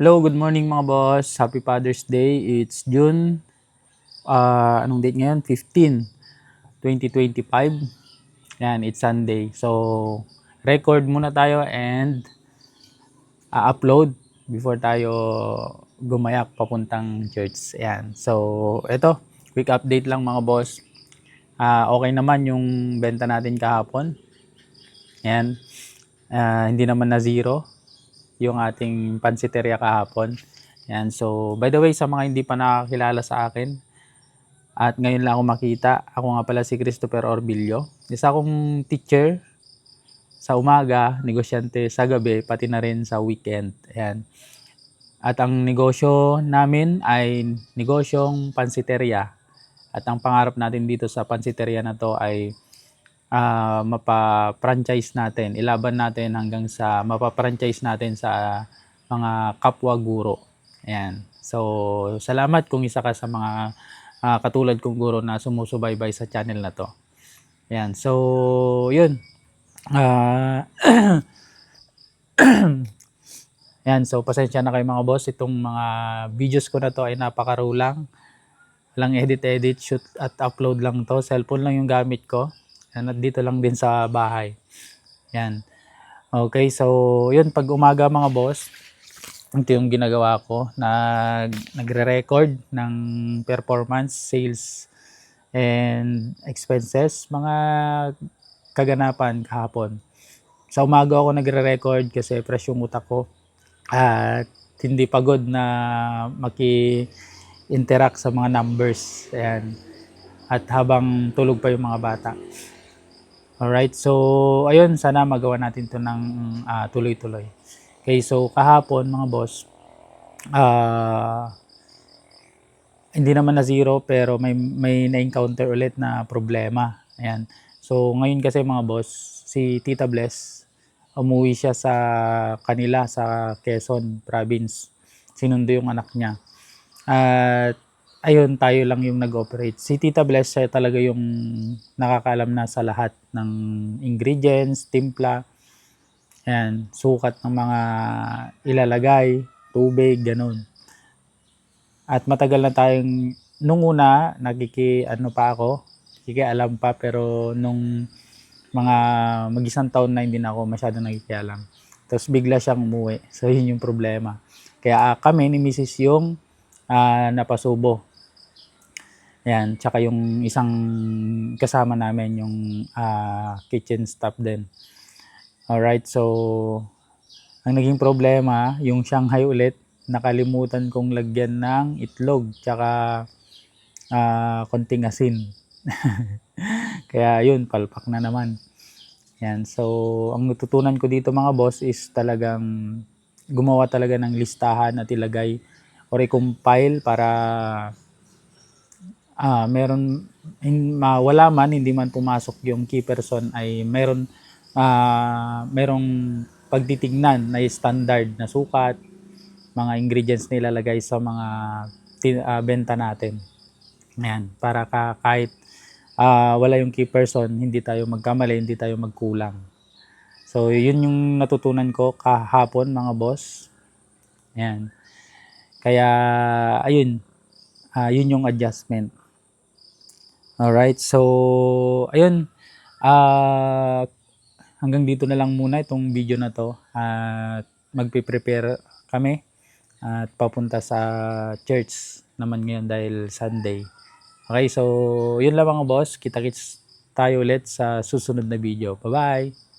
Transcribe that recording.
Hello, good morning mga boss. Happy Father's Day. It's June, ah anong date ngayon? 15, 2025. Yan, it's Sunday. So, record muna tayo and a-upload before tayo gumayak papuntang church. Yan. So, ito, quick update lang mga boss. Ah, okay naman yung benta natin kahapon. Yan. Ah, hindi naman na zero yung ating pansiteria kahapon. Yan. So, by the way, sa mga hindi pa nakakilala sa akin, at ngayon lang ako makita, ako nga pala si Christopher Orbillo. Isa akong teacher sa umaga, negosyante sa gabi, pati na rin sa weekend. Yan. At ang negosyo namin ay negosyong pansiteria. At ang pangarap natin dito sa pansiteria na to ay ah, mapa-franchise natin, ilaban natin hanggang sa mapa-franchise natin sa mga kapwa guro. Ayan. So, salamat kung isa ka sa mga ah, katulad kong guro na sumusubaybay sa channel na to. Ayan. So, yun. Ah, Ayan, so pasensya na kayo mga boss. Itong mga videos ko na to ay napakarulang. Walang edit-edit, shoot at upload lang to. Cellphone lang yung gamit ko. Yan, at dito lang din sa bahay. Yan. Okay, so yun, pag umaga mga boss, ito yung ginagawa ko. Nag, nagre-record ng performance, sales, and expenses. Mga kaganapan kahapon. Sa umaga ako nagre-record kasi fresh yung utak ko. At hindi pagod na maki-interact sa mga numbers. Ayan. At habang tulog pa yung mga bata. Alright, so ayun, sana magawa natin to ng ah, tuloy-tuloy. Okay, so kahapon mga boss, ah hindi naman na zero pero may may na-encounter ulit na problema. Ayan. So ngayon kasi mga boss, si Tita Bless, umuwi siya sa kanila sa Quezon province. Sinundo yung anak niya. At ayun, tayo lang yung nag-operate. Si Tita Bless siya talaga yung nakakaalam na sa lahat ng ingredients, timpla, ayan, sukat ng mga ilalagay, tubig, ganun. At matagal na tayong, nung una, nagkiki, ano pa ako, nakikialam pa, pero nung mga mag-isang taon na hindi na ako masyado nagkikialam. Tapos bigla siyang umuwi. So yun yung problema. Kaya ah, kami ni Mrs. yung ah, napasubo. Yan, tsaka yung isang kasama namin yung ah, kitchen staff din. Alright, so ang naging problema, yung Shanghai ulit, nakalimutan kong lagyan ng itlog tsaka ah, konting asin. Kaya yun, palpak na naman. Yan, so ang natutunan ko dito mga boss is talagang gumawa talaga ng listahan at ilagay or i-compile para ah meron in, ma, wala man hindi man pumasok yung key person ay meron ah merong pagtitignan na standard na sukat mga ingredients na ilalagay sa mga tin, ah, benta natin. Ayan, para ka, kahit ah, wala yung key person, hindi tayo magkamali, hindi tayo magkulang. So, yun yung natutunan ko kahapon mga boss. Ayan. Kaya, ayun, ah, yun yung adjustment. Alright, so, ayun, ah, hanggang dito na lang muna itong video na to. At magpe-prepare kami at papunta sa church naman ngayon dahil Sunday. Okay, so yun lang mga boss. Kita-kits tayo ulit sa susunod na video. Bye-bye!